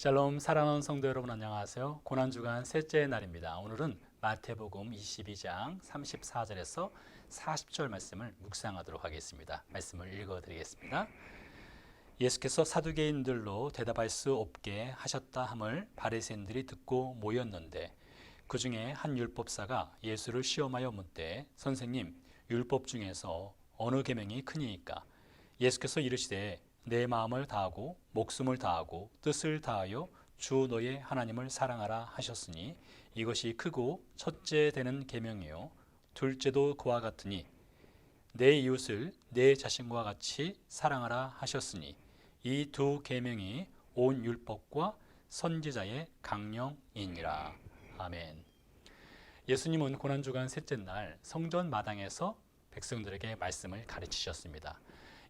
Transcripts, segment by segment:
샬롬 사랑하는 성도 여러분 안녕하세요. 고난 주간 셋째 날입니다. 오늘은 마태복음 22장 34절에서 40절 말씀을 묵상하도록 하겠습니다. 말씀을 읽어 드리겠습니다. 예수께서 사두개인들로 대답할 수 없게 하셨다 함을 바리새인들이 듣고 모였는데 그 중에 한 율법사가 예수를 시험하여 묻되 선생님 율법 중에서 어느 계명이 크니이까 예수께서 이르시되 내 마음을 다하고 목숨을 다하고 뜻을 다하여 주 너의 하나님을 사랑하라 하셨으니 이것이 크고 첫째 되는 계명이요 둘째도 그와 같으니 내 이웃을 내 자신과 같이 사랑하라 하셨으니 이 두 계명이 온 율법과 선지자의 강령이니라 아멘. 예수님은 고난 주간 셋째 날 성전 마당에서 백성들에게 말씀을 가르치셨습니다.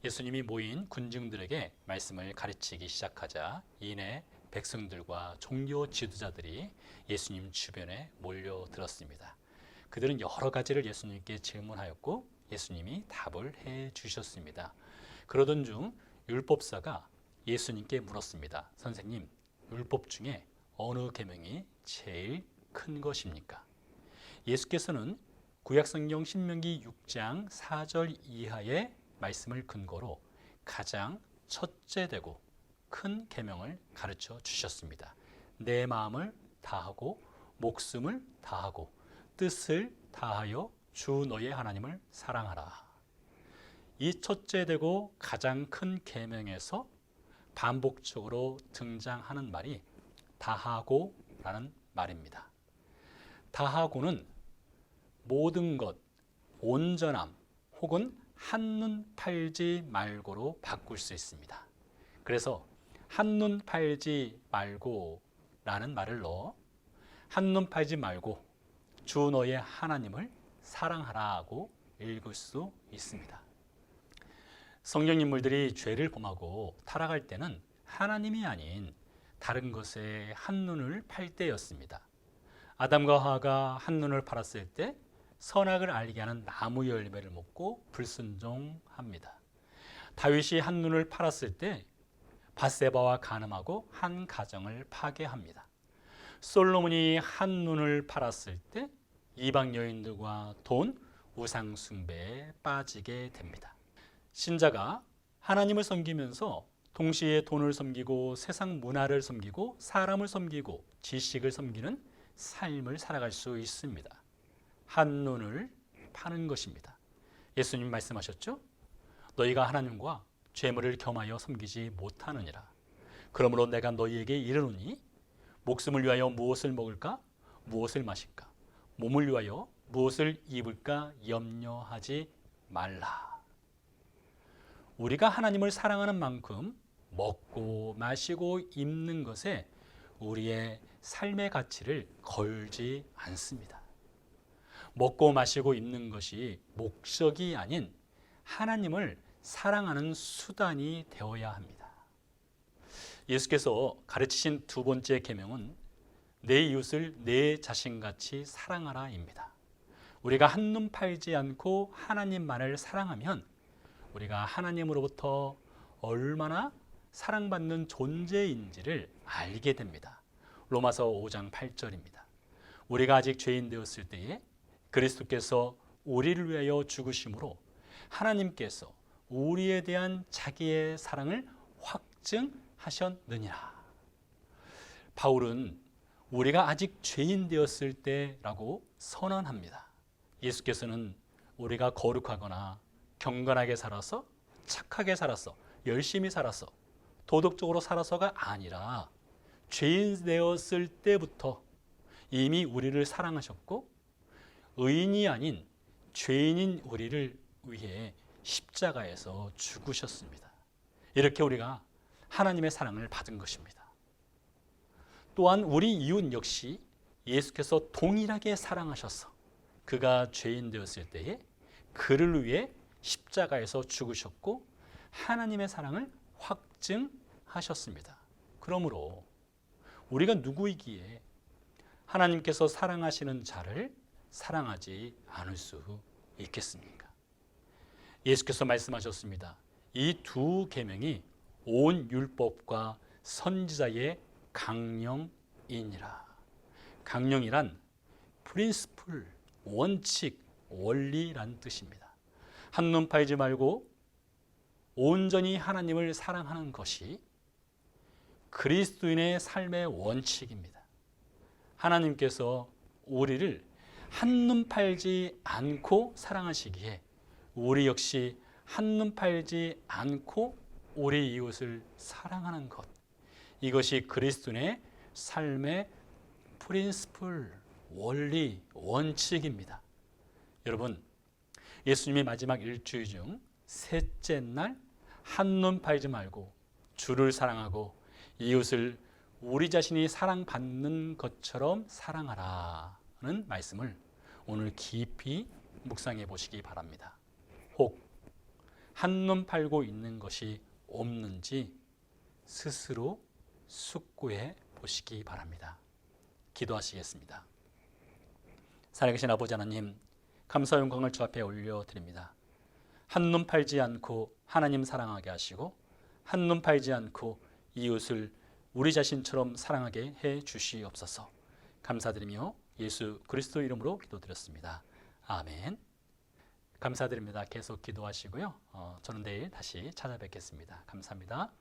예수님이 모인 군중들에게 말씀을 가르치기 시작하자 이내 백성들과 종교 지도자들이 예수님 주변에 몰려들었습니다. 그들은 여러 가지를 예수님께 질문하였고 예수님이 답을 해 주셨습니다. 그러던 중 율법사가 예수님께 물었습니다. 선생님, 율법 중에 어느 계명이 제일 큰 것입니까? 예수께서는 구약성경 신명기 6장 4절 이하의 말씀을 근거로 가장 첫째 되고 큰 계명을 가르쳐 주셨습니다. 내 마음을 다하고 목숨을 다하고 뜻을 다하여 주 너의 하나님을 사랑하라. 이 첫째 되고 가장 큰 계명에서 반복적으로 등장하는 말이 다하고라는 말입니다. 다하고는 모든 것, 온전함 혹은 한눈 팔지 말고로 바꿀 수 있습니다. 그래서 한눈 팔지 말고 라는 말을 넣어 한눈 팔지 말고 주 너의 하나님을 사랑하라고 읽을 수 있습니다. 성경 인물들이 죄를 범하고 타락할 때는 하나님이 아닌 다른 것에 한눈을 팔 때였습니다. 아담과 하가 한눈을 팔았을 때 선악을 알게 하는 나무 열매를 먹고 불순종합니다. 다윗이 한 눈을 팔았을 때 바세바와 간음하고 한 가정을 파괴합니다. 솔로몬이 한 눈을 팔았을 때 이방 여인들과 돈, 우상 숭배에 빠지게 됩니다. 신자가 하나님을 섬기면서 동시에 돈을 섬기고 세상 문화를 섬기고 사람을 섬기고 지식을 섬기는 삶을 살아갈 수 있습니다. 한눈을 파는 것입니다. 예수님 말씀하셨죠? 너희가 하나님과 죄물을 겸하여 섬기지 못하느니라. 그러므로 내가 너희에게 이르노니 목숨을 위하여 무엇을 먹을까? 무엇을 마실까? 몸을 위하여 무엇을 입을까? 염려하지 말라. 우리가 하나님을 사랑하는 만큼 먹고 마시고 입는 것에 우리의 삶의 가치를 걸지 않습니다. 먹고 마시고 입는 것이 목적이 아닌 하나님을 사랑하는 수단이 되어야 합니다. 예수께서 가르치신 두 번째 계명은 내 이웃을 내 자신같이 사랑하라입니다. 우리가 한눈 팔지 않고 하나님만을 사랑하면 우리가 하나님으로부터 얼마나 사랑받는 존재인지를 알게 됩니다. 로마서 5장 8절입니다. 우리가 아직 죄인 되었을 때에 그리스도께서 우리를 위하여 죽으심으로 하나님께서 우리에 대한 자기의 사랑을 확증하셨느니라. 바울은 우리가 아직 죄인 되었을 때라고 선언합니다. 예수께서는 우리가 거룩하거나 경건하게 살아서 착하게 살아서 열심히 살아서 도덕적으로 살아서가 아니라 죄인 되었을 때부터 이미 우리를 사랑하셨고 의인이 아닌 죄인인 우리를 위해 십자가에서 죽으셨습니다. 이렇게 우리가 하나님의 사랑을 받은 것입니다. 또한 우리 이웃 역시 예수께서 동일하게 사랑하셔서 그가 죄인 되었을 때에 그를 위해 십자가에서 죽으셨고 하나님의 사랑을 확증하셨습니다. 그러므로 우리가 누구이기에 하나님께서 사랑하시는 자를 사랑하지 않을 수 있겠습니까? 예수께서 말씀하셨습니다. 이 두 계명이 온 율법과 선지자의 강령이니라. 강령이란 프린스플, 원칙, 원리란 뜻입니다. 한눈 팔지 말고 온전히 하나님을 사랑하는 것이 그리스도인의 삶의 원칙입니다. 하나님께서 우리를 한눈 팔지 않고 사랑하시기에 우리 역시 한눈 팔지 않고 우리 이웃을 사랑하는 것. 이것이 그리스도인의 삶의 프린스플, 원리, 원칙입니다. 여러분, 예수님이 마지막 일주일 중 셋째 날 한눈 팔지 말고 주를 사랑하고 이웃을 우리 자신이 사랑받는 것처럼 사랑하라 는 말씀을 오늘 깊이 묵상해 보시기 바랍니다. 혹 한눈 팔고 있는 것이 없는지 스스로 숙고해 보시기 바랍니다. 기도하시겠습니다. 살아계신 아버지 하나님, 감사 영광을 주 앞에 올려드립니다. 한눈 팔지 않고 하나님 사랑하게 하시고 한눈 팔지 않고 이웃을 우리 자신처럼 사랑하게 해 주시옵소서. 감사드리며 예수 그리스도 이름으로 기도드렸습니다. 아멘. 감사드립니다. 계속 기도하시고요. 어, 저는 내일 다시 찾아뵙겠습니다. 감사합니다.